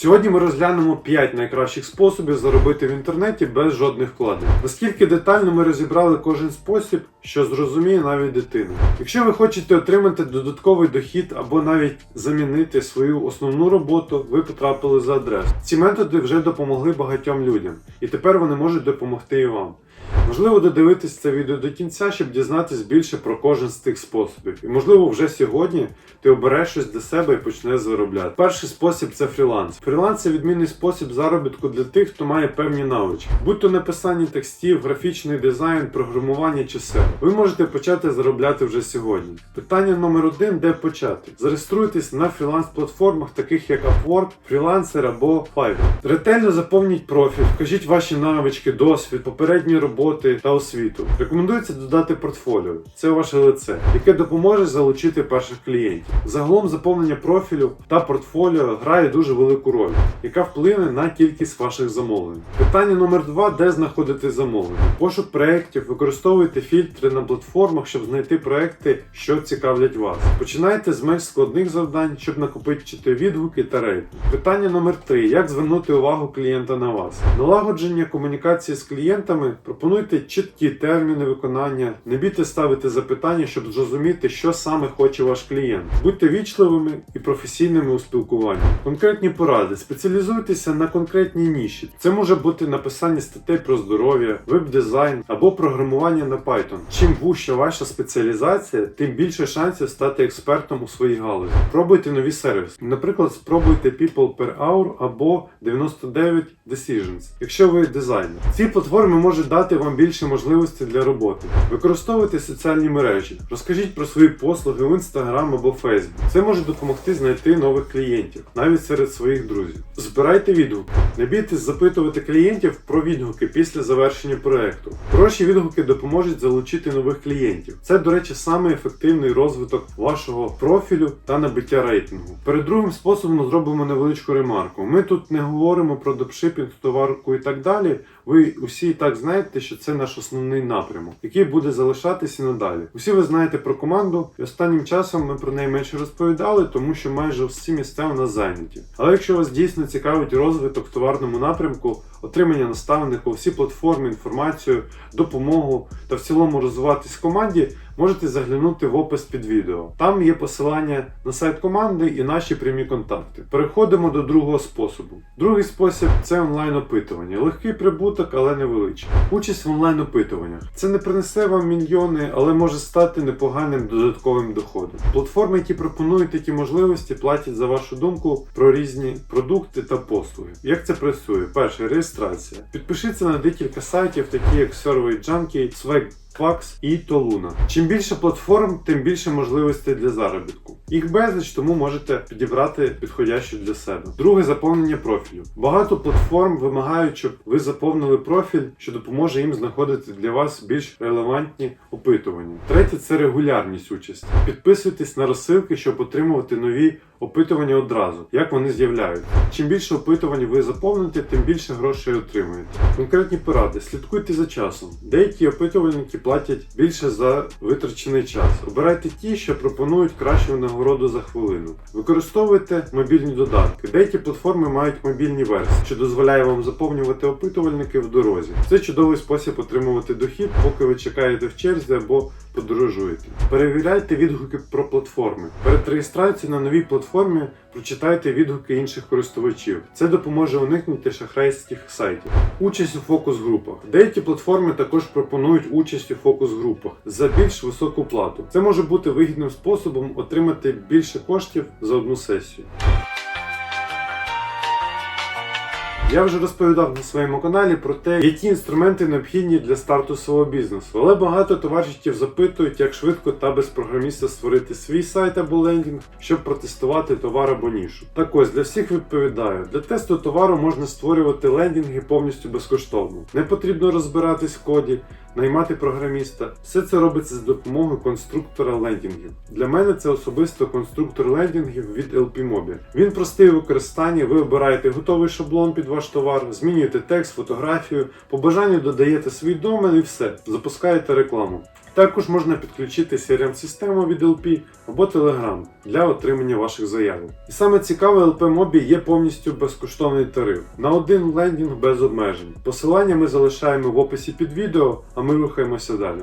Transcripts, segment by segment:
Сьогодні ми розглянемо 5 найкращих способів заробити в інтернеті без жодних вкладень. Наскільки детально ми розібрали кожен спосіб, що зрозуміє навіть дитина. Якщо ви хочете отримати додатковий дохід або навіть замінити свою основну роботу, ви потрапили за адресу. Ці методи вже допомогли багатьом людям, і тепер вони можуть допомогти і вам. Можливо, додивитись це відео до кінця, щоб дізнатись більше про кожен з тих способів. І можливо, вже сьогодні ти обереш щось для себе і почнеш заробляти. Перший спосіб це фріланс. Фріланс це відмінний спосіб заробітку для тих, хто має певні навички, будь то написання текстів, графічний дизайн, програмування чи SEO. Ви можете почати заробляти вже сьогодні. Питання номер один: де почати? Зареєструйтесь на фріланс-платформах, таких як Upwork, Freelancer або Fiverr. Ретельно заповніть профіль, вкажіть ваші навички, досвід, попередні роботи та освіту. Рекомендується додати портфоліо. Це ваше лице, яке допоможе залучити перших клієнтів. Загалом заповнення профілю та портфоліо грає дуже велику роль, яка вплине на кількість ваших замовлень. Питання номер два: де знаходити замовлення? Пошук проєктів, використовуйте фільтри на платформах, щоб знайти проекти, що цікавлять вас. Починайте з менш складних завдань, щоб накопичити відгуки та рейтинг. Питання номер три: як звернути увагу клієнта на вас? Налагодження комунікації з клієнтами пропонуйте чіткі терміни виконання, не бійте ставити запитання, щоб зрозуміти, що саме хоче ваш клієнт. Будьте вічливими і професійними у спілкуванні. Конкретні поради. Спеціалізуйтеся на конкретній ніші. Це може бути написання статей про здоров'я, веб-дизайн або програмування на Python. Чим вужча ваша спеціалізація, тим більше шансів стати експертом у своїй галузі. Пробуйте нові сервіси. Наприклад, спробуйте People per Hour або 99 Decisions, якщо ви дизайнер. Ці платформи можуть дати вам більше можливостей для роботи. Використовуйте соціальні мережі, розкажіть про свої послуги в Instagram або Facebook. Це може допомогти знайти нових клієнтів, навіть серед своїх друзів. Збирайте відгуки. Не бійтесь запитувати клієнтів про відгуки після завершення проекту. Хороші відгуки допоможуть залучити нових клієнтів. Це, до речі, саме ефективний розвиток вашого профілю та набиття рейтингу. Перед другим способом зробимо невеличку ремарку. Ми тут не говоримо про дропшипінг, товарку і так далі. Ви усі і так знаєте, що це наш основний напрямок, який буде залишатися надалі. Усі ви знаєте про команду, і останнім часом ми про неї менше розповідали, тому що майже всі місця у нас зайняті. Але якщо вас дійсно цікавить розвиток в товарному напрямку, отримання наставника, всі платформи, інформацію, допомогу та в цілому розвиватись в команді, можете заглянути в опис під відео. Там є посилання на сайт команди і наші прямі контакти. Переходимо до другого способу. Другий спосіб це онлайн-опитування. Легкий прибуток, але невеличкий. Участь в онлайн-опитуваннях. Це не принесе вам мільйони, але може стати непоганим додатковим доходом. Платформи, які пропонують такі можливості, платять за вашу думку про різні продукти та послуги. Як це працює? Перше реєстрація. Підпишіться на декілька сайтів, такі як SurveyJunkie, Swag Fax і Толуна. Чим більше платформ, тим більше можливостей для заробітку. Їх безліч, тому можете підібрати підходящу для себе. Друге заповнення профілю. Багато платформ вимагають, щоб ви заповнили профіль, що допоможе їм знаходити для вас більш релевантні опитування. Третє це регулярність участі. Підписуйтесь на розсилки, щоб отримувати нові опитування одразу, як вони з'являються. Чим більше опитувань ви заповните, тим більше грошей отримуєте. Конкретні поради: слідкуйте за часом. Деякі опитувальники платять більше за витрачений час. Обирайте ті, що пропонують кращу нагороду за хвилину. Використовуйте мобільні додатки. Деякі платформи мають мобільні версії, що дозволяє вам заповнювати опитувальники в дорозі. Це чудовий спосіб отримувати дохід, поки ви чекаєте в черзі або подорожуєте. Перевіряйте відгуки про платформи. Перед реєстрацією на новій платформі прочитайте відгуки інших користувачів. Це допоможе уникнути шахрайських сайтів. Участь у фокус-групах. Деякі платформи також пропонують участь у фокус-групах за більш високу плату. Це може бути вигідним способом отримати більше коштів за одну сесію. Я вже розповідав на своєму каналі про те, які інструменти необхідні для старту свого бізнесу, але багато товаришів запитують, як швидко та без програміста створити свій сайт або лендінг, щоб протестувати товар або нішу. Так ось для всіх відповідаю: для тесту товару можна створювати лендінги повністю безкоштовно. Не потрібно розбиратись в коді, наймати програміста. Все це робиться з допомогою конструктора лендінгів. Для мене це особисто конструктор лендінгів від LPMobile. Він простий у використанні, ви обираєте готовий шаблон під ваш товар, змінюєте текст, фотографію, по бажанню додаєте свій домен і все, запускаєте рекламу. Також можна підключити CRM-систему від LP або Telegram для отримання ваших заявок. І саме цікаве, LP Mobi є повністю безкоштовний тариф на один лендінг без обмежень. Посилання ми залишаємо в описі під відео, а ми рухаємося далі.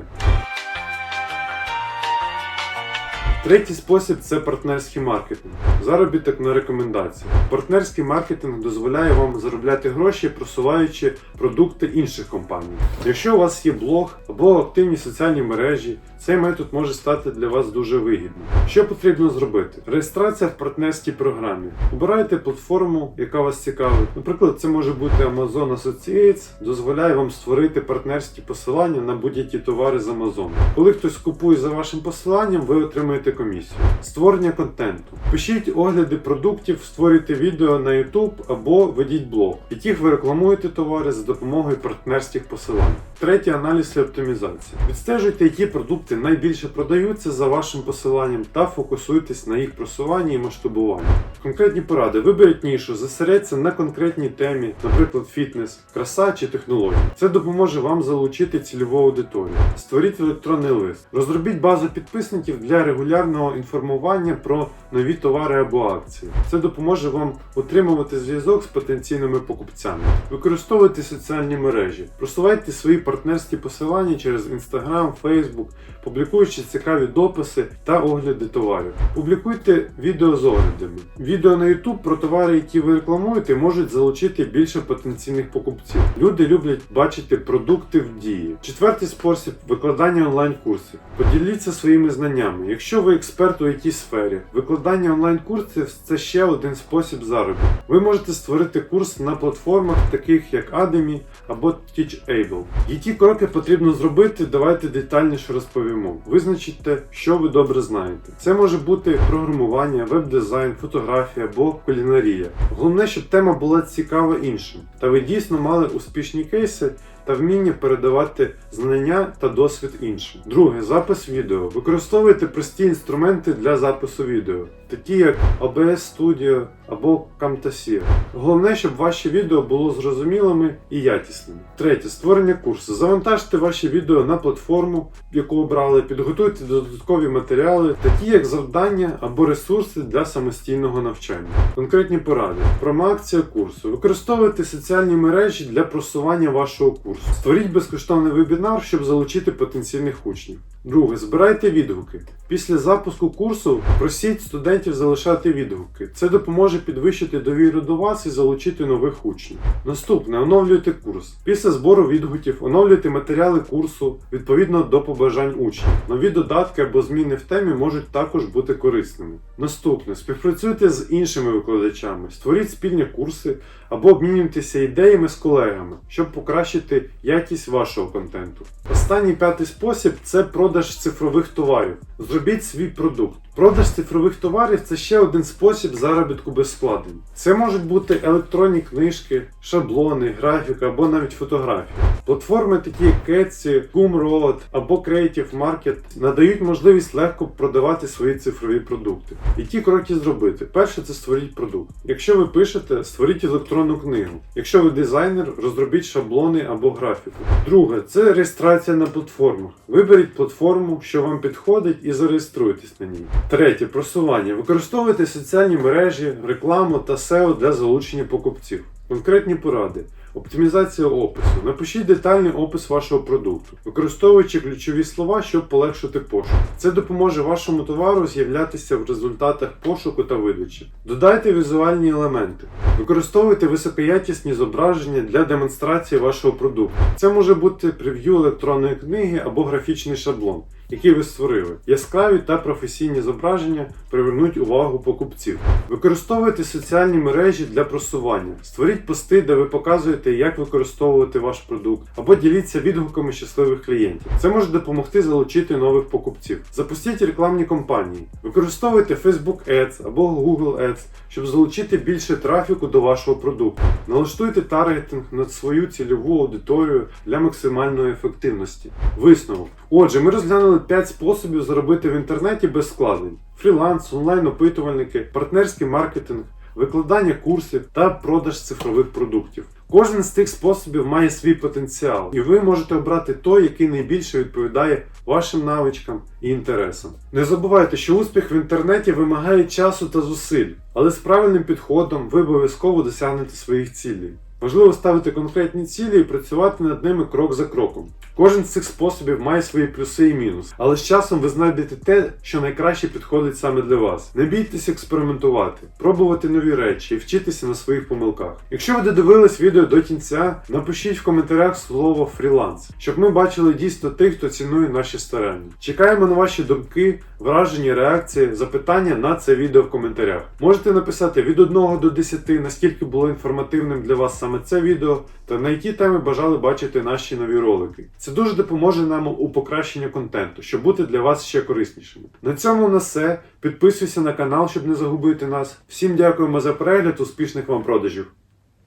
Третій спосіб це партнерський маркетинг. Заробіток на рекомендації. Партнерський маркетинг дозволяє вам заробляти гроші, просуваючи продукти інших компаній. Якщо у вас є блог або активні соціальні мережі, цей метод може стати для вас дуже вигідним. Що потрібно зробити? Реєстрація в партнерській програмі. Обирайте платформу, яка вас цікавить. Наприклад, це може бути Amazon Associates, дозволяє вам створити партнерські посилання на будь-які товари з Amazon. Коли хтось купує за вашим посиланням, ви отримуєте комісію. Створення контенту. Пишіть огляди продуктів, створюйте відео на YouTube або ведіть блог, в яких ви рекламуєте товари за допомогою партнерських посилань. Третє аналіз і оптимізація. Відстежуйте, які продукти найбільше продаються за вашим посиланням та фокусуйтесь на їх просуванні і масштабуванні. Конкретні поради. Виберіть нішу, зосередься на конкретній темі, наприклад, фітнес, краса чи технології. Це допоможе вам залучити цільову аудиторію. Створіть електронний лист. Розробіть базу підписників для регулярного інформування про нові товари або акції. Це допоможе вам отримувати зв'язок з потенційними покупцями. Використовуйте соціальні мережі, просувайте свої партнерські посилання через Instagram, Facebook, публікуючи цікаві дописи та огляди товарів. Публікуйте відео з оглядами. Відео на YouTube про товари, які ви рекламуєте, можуть залучити більше потенційних покупців. Люди люблять бачити продукти в дії. Четвертий спосіб викладання онлайн-курсів. Поділіться своїми знаннями. Якщо ви експерт у якійсь сфері, викладання онлайн-курсів це ще один спосіб заробітку. Ви можете створити курс на платформах, таких як Udemy або Teachable. Які кроки потрібно зробити, давайте детальніше розповімо. Визначите, що ви добре знаєте. Це може бути програмування, веб-дизайн, фотографія або кулінарія. Головне, щоб тема була цікава іншим, та ви дійсно мали успішні кейси та вміння передавати знання та досвід іншим. Друге запис відео. Використовуйте прості інструменти для запису відео, такі як OBS Studio або Camtasia. Головне, щоб ваші відео було зрозумілими і якісними. Третє створення курсу. Завантажте ваші відео на платформу, яку обрали, підготуйте додаткові матеріали, такі як завдання або ресурси для самостійного навчання. Конкретні поради. Промоакція курсу. Використовуйте соціальні мережі для просування вашого курсу. Створіть безкоштовний вебінар, щоб залучити потенційних учнів. Друге, збирайте відгуки. Після запуску курсу просіть студентів залишати відгуки. Це допоможе підвищити довіру до вас і залучити нових учнів. Наступне оновлюйте курс. Після збору відгуків оновлюйте матеріали курсу відповідно до побажань учнів. Нові додатки або зміни в темі можуть також бути корисними. Наступне співпрацюйте з іншими викладачами, створіть спільні курси або обмінюйтеся ідеями з колегами, щоб покращити якість вашого контенту. Останній п'ятий спосіб це продаж цифрових товарів. Зробіть свій продукт. Продаж цифрових товарів це ще один спосіб заробітку без складень. Це можуть бути електронні книжки, шаблони, графіка або навіть фотографії. Платформи, такі як Etsy, Gumroad або Creative Market, надають можливість легко продавати свої цифрові продукти. Які кроки зробити? Перше це створіть продукт. Якщо ви пишете, створіть електронну книгу. Якщо ви дизайнер, розробіть шаблони або графіку. Друге це реєстрація на платформах. Виберіть платформу, що вам підходить, і зареєструйтесь на ній. Третє просування. Використовуйте соціальні мережі, рекламу та SEO для залучення покупців. Конкретні поради. Оптимізація опису. Напишіть детальний опис вашого продукту, використовуючи ключові слова, щоб полегшити пошук. Це допоможе вашому товару з'являтися в результатах пошуку та видачі. Додайте візуальні елементи. Використовуйте високоякісні зображення для демонстрації вашого продукту. Це може бути прев'ю електронної книги або графічний шаблон який ви створили. Яскраві та професійні зображення привернуть увагу покупців. Використовуйте соціальні мережі для просування. Створіть пости, де ви показуєте, як використовувати ваш продукт, або діліться відгуками щасливих клієнтів. Це може допомогти залучити нових покупців. Запустіть рекламні кампанії. Використовуйте Facebook Ads або Google Ads, щоб залучити більше трафіку до вашого продукту. Налаштуйте таргетинг на свою цільову аудиторію для максимальної ефективності. Висновок. Отже, ми розглянули 5 способів заробити в інтернеті без складень: фріланс, онлайн-опитувальники, партнерський маркетинг, викладання курсів та продаж цифрових продуктів. Кожен з цих способів має свій потенціал, і ви можете обрати той, який найбільше відповідає вашим навичкам і інтересам. Не забувайте, що успіх в інтернеті вимагає часу та зусиль, але з правильним підходом ви обов'язково досягнете своїх цілей. Важливо ставити конкретні цілі і працювати над ними крок за кроком. Кожен з цих способів має свої плюси і мінуси, але з часом ви знайдете те, що найкраще підходить саме для вас. Не бійтесь експериментувати, пробувати нові речі і вчитися на своїх помилках. Якщо ви додивились відео до кінця, напишіть в коментарях слово фріланс, щоб ми бачили дійсно тих, хто цінує наші старання. Чекаємо на ваші думки, враження, реакції, запитання на це відео в коментарях. Можете написати від 1 до 10, наскільки було інформативним для вас саме це відео, та на які теми бажали бачити наші нові ролики. Це дуже допоможе нам у покращенні контенту, щоб бути для вас ще кориснішими. На цьому на все. Підписуйся на канал, щоб не загубити нас. Всім дякуємо за перегляд, успішних вам продажів!